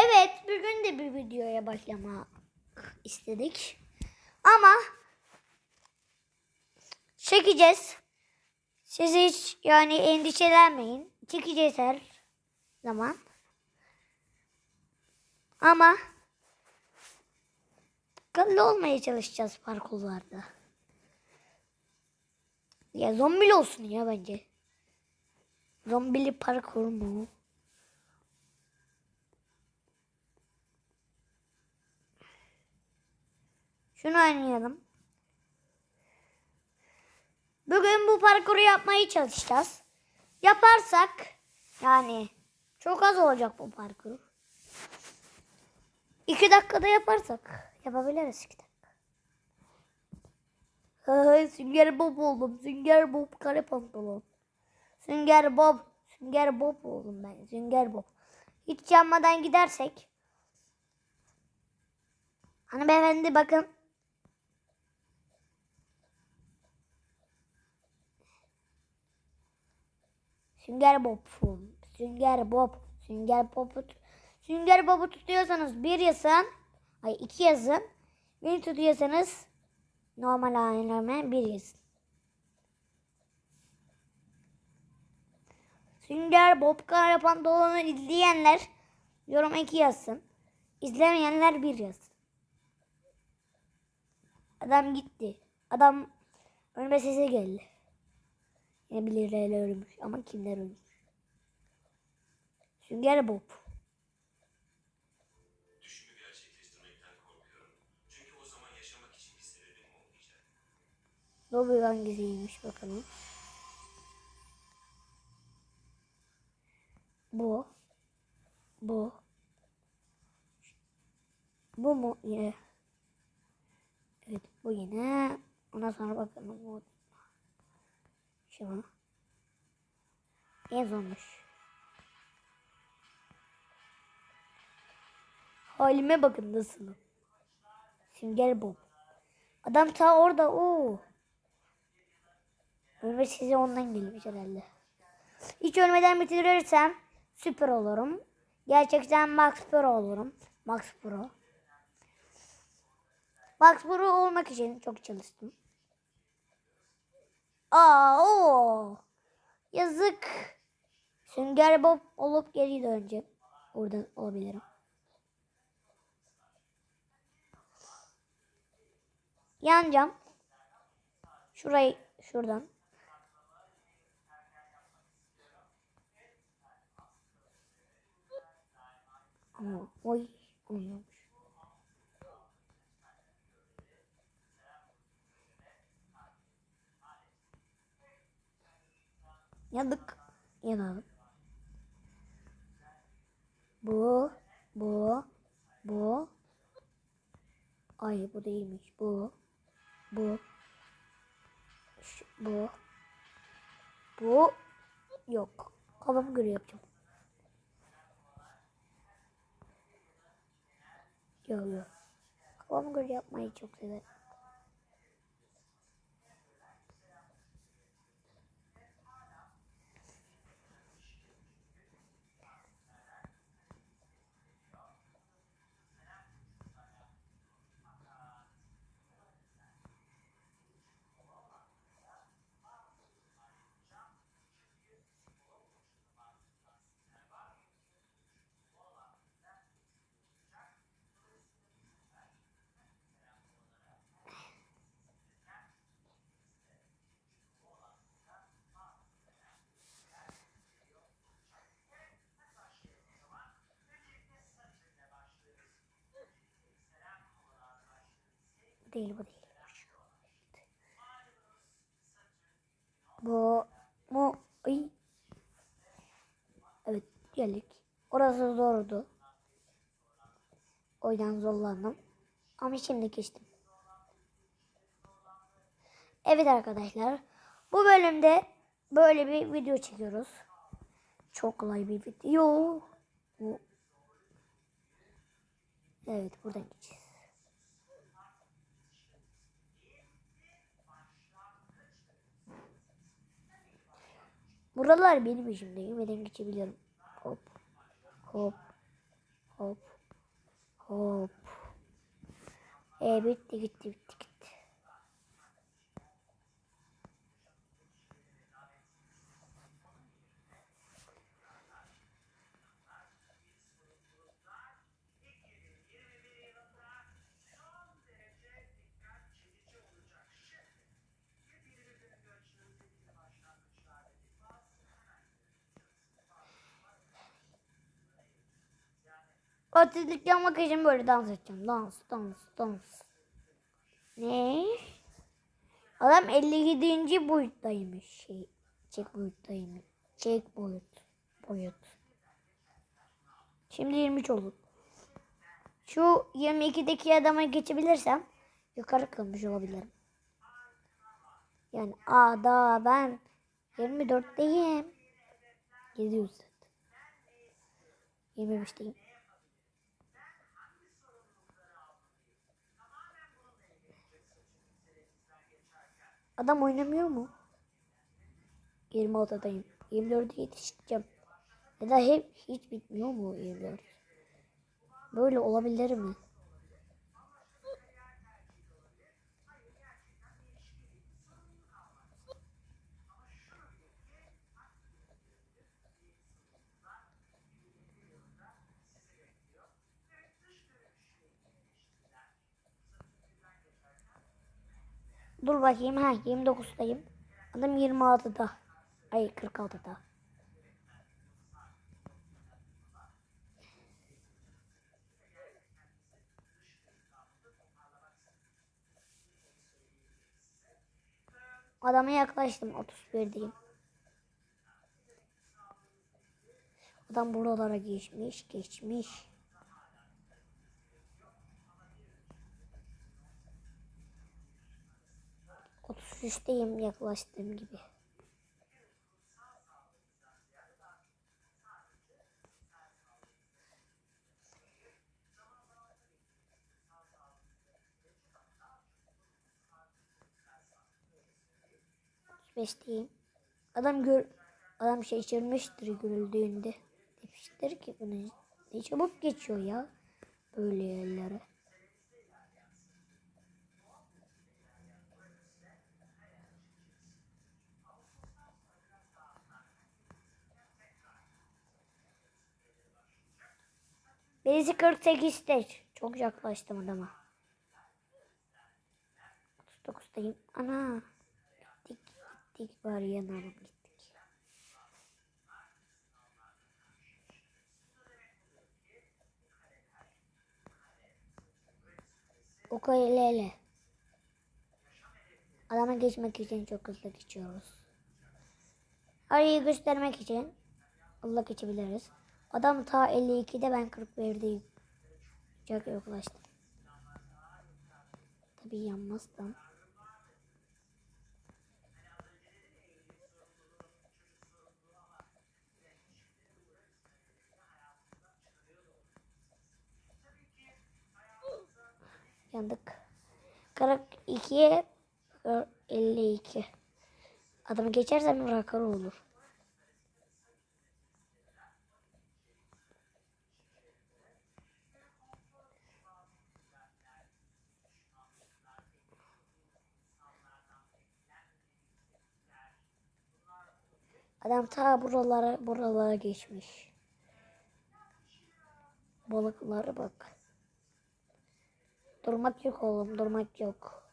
Evet, bugün de bir videoya başlamak istedik. Ama çekeceğiz. Siz hiç yani endişelenmeyin. Çekeceğiz her zaman. Ama dikkatli olmaya çalışacağız parkurlarda. Ya zombili olsun ya bence. Zombili parkur mu? Şunu oynayalım. Bugün bu parkuru yapmaya çalışacağız. Yaparsak yani çok az olacak bu parkur. İki dakikada yaparsak yapabiliriz iki dakika. Sünger Bob oldum. Sünger Bob kare pantolon. Sünger Bob. Sünger Bob oldum ben. Sünger Bob. Hiç yanmadan gidersek. Hanımefendi bakın. Sünger Bob. Sünger Bob. Sünger Bob'u Sünger Bob'u tutuyorsanız bir yazın. Ay iki yazın. Beni tutuyorsanız normal haline bir yazın. Sünger Bob Kara Pantolon'u izleyenler yorum iki yazsın. İzlemeyenler bir yazsın. Adam gitti. Adam ölme sesi geldi. Yine birileri ölmüş ama kimler ölmüş? Sünger Bob. Düşümü gerçekleştirmekten korkuyorum. Çünkü o zaman yaşamak için bir sebebim olmayacak. Dobby hangisiymiş bakalım. Bu. Bu. Bu mu? Yine. Evet bu yine. Ondan sonra bakalım bu. Şu. En sonmuş. Halime bakın nasıl. Sünger Bob. Adam ta orada. Oo. Ölme size ondan gelmiş herhalde. Hiç ölmeden bitirirsem süper olurum. Gerçekten Max Pro olurum. Max Pro. Max Pro olmak için çok çalıştım. Aa o. Yazık. Sünger Bob olup geri döneceğim. Oradan olabilirim. Yanacağım. Şurayı şuradan. Ama oy Yandık. Yanalım. Bu, bu, bu. Ay bu değilmiş. Bu, bu, şu, bu, bu. Yok. Kafamı göre yapacağım. Yok yok. Kafamı göre yapmayı çok severim. Değil bu değil. Bu mu? Ay. Evet geldik. Orası zordu. O yüzden zorlandım. Ama şimdi geçtim. Evet arkadaşlar. Bu bölümde böyle bir video çekiyoruz. Çok kolay bir video. Evet buradan gideceğiz. Buralar benim işim değil. Neden geçebiliyorum. Hop. Hop. Hop. Hop. E bitti gitti bitti gitti. Otizlik yapmak için böyle dans edeceğim. Dans, dans, dans. Ne? Adam 57. boyuttaymış. Şey, çek boyuttaymış. Çek boyut. Boyut. Şimdi 23 olur. Şu 22'deki adama geçebilirsem yukarı kalmış olabilirim. Yani ada ben 24'teyim. Gidiyoruz. 25'teyim. Adam oynamıyor mu? 26'dayım. 24'e yetişeceğim. Ya da hep hiç bitmiyor mu 24? Böyle olabilir mi? Dur bakayım ha 29'dayım. Adam 26'da. Ay 46'da. Adama yaklaştım 31'deyim. Adam buralara geçmiş, geçmiş. Otuz üçteyim yaklaştığım gibi. Beşteyim. Adam gör adam şaşırmıştır görüldüğünde. Demiştir ki bu ne, ne çabuk geçiyor ya böyle yerlere. Birisi 48'te. Çok yaklaştım adama. 39'dayım. Ana. Gittik gittik bari yanalım gittik. Ukulele. Adama geçmek için çok hızlı geçiyoruz. Arayı göstermek için hızlı geçebiliriz. Adam ta 52'de ben 41'deyim. Çok yaklaştım. Tabii yanmazsam. Yandık. 42'ye 52. Adamı geçersem rakar olur. Adam ta buralara buralara geçmiş. Balıklara bak. Durmak yok oğlum, durmak yok.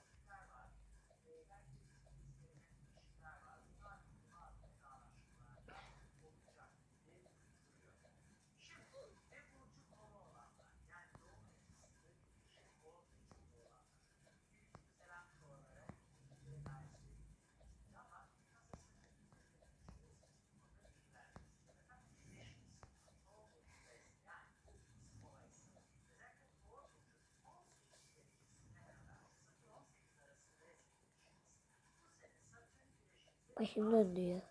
Başım döndü ya.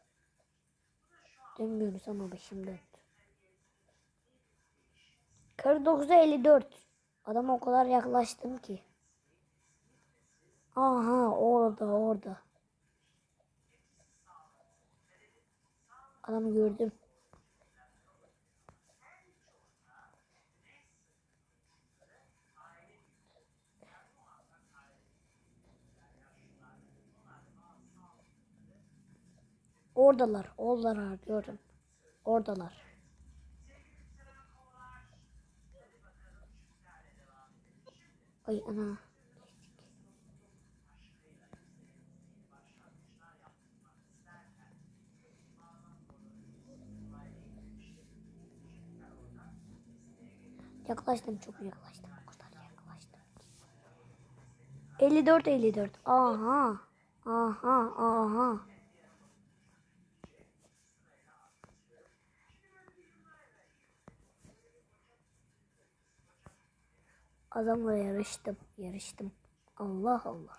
Dönmüyoruz ama başım döndü. 49'a 54. Adama o kadar yaklaştım ki. Aha orada orada. Adamı gördüm. Oradalar. Oradalar gördüm. Oradalar. Ay ana. Yaklaştım çok yaklaştım. O kadar yaklaştım. 54 54. Aha. Aha aha. Adamla yarıştım. Yarıştım. Allah Allah.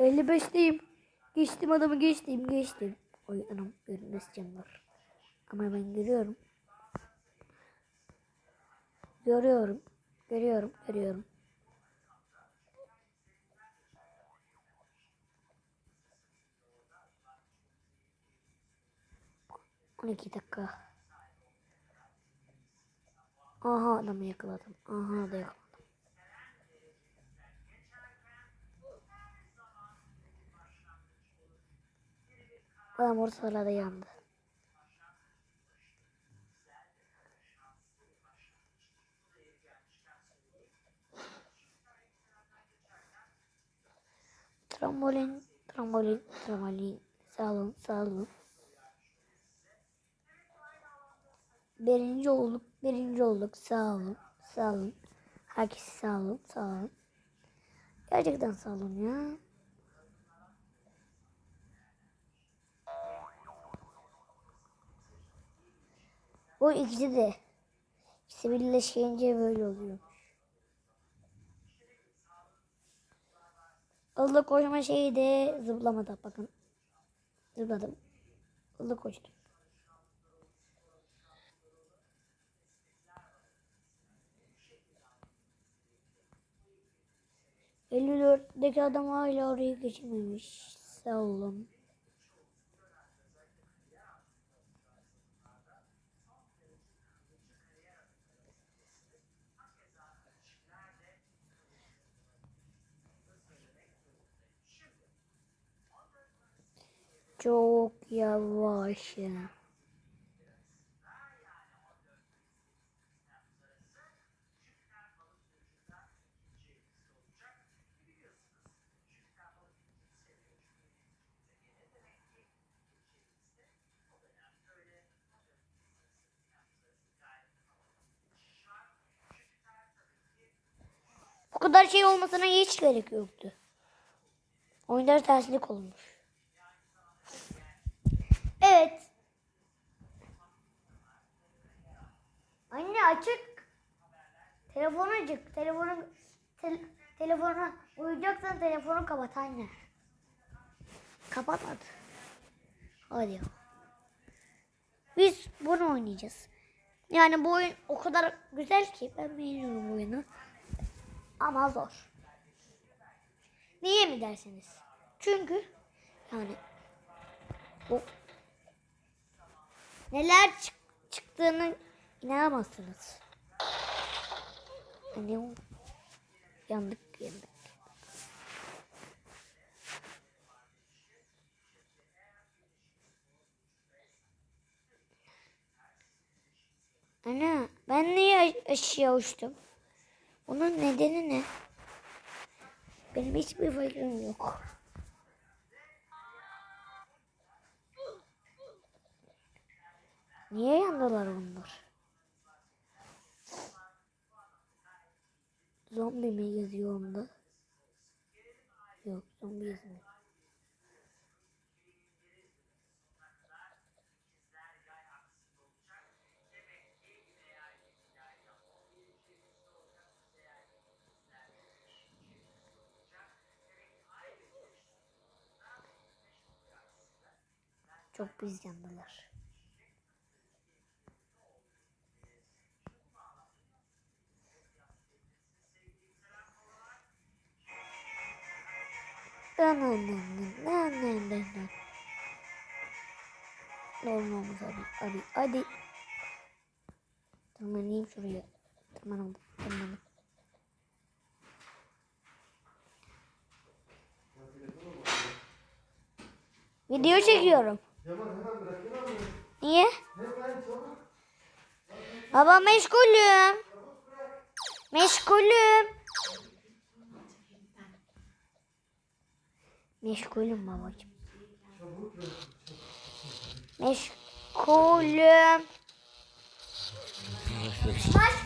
Elli beşteyim. Geçtim adamı geçtim geçtim. Oy anam görünmez canlar. Ama ben görüyorum. Görüyorum. Görüyorum. Görüyorum. On iki dakika. Aha adamı yakaladım. Aha da yakaladım. Adam ortalarda yandı. Trambolin, trambolin, trambolin. Sağ olun. Birinci olduk, birinci olduk. Sağ olun, sağ olun. Herkes sağ olun, sağ olun. Gerçekten sağ olun ya. Bu ikisi de. İkisi birleşince böyle oluyor. Hızlı koşma şeyi de zıplamada bakın. Zıpladım. Hızlı koştum. Elli dörtteki adam hala orayı geçirmemiş. Sağ olun. Çok yavaş. ya. Bu kadar şey olmasına hiç gerek yoktu. Oyunlar terslik olmuş. Evet. Anne açık. Telefonu açık. Telefonu tel, telefonu uyuyacaksan telefonu kapat anne. Kapat hadi. Hadi. Biz bunu oynayacağız. Yani bu oyun o kadar güzel ki ben beğeniyorum bu oyunu. Ama zor. Niye mi derseniz? Çünkü yani o neler çık- çıktığını inanamazsınız. Hani o yandık yandık. Ana ben niye aşağı uçtum? Bunun nedeni ne? Benim hiçbir fikrim yok. Niye yandılar onlar? Zombi mi geziyor onda? Yok zombi gezmiyor. Çok biz yandılar. Olmaz hadi hadi hadi. Tırmanayım şuraya. Tırmanalım tırmanalım. Video çekiyorum. Niye? Baba meşgulüm. Meşgulüm. Meşgulüm babacığım. Meşgulüm. Maç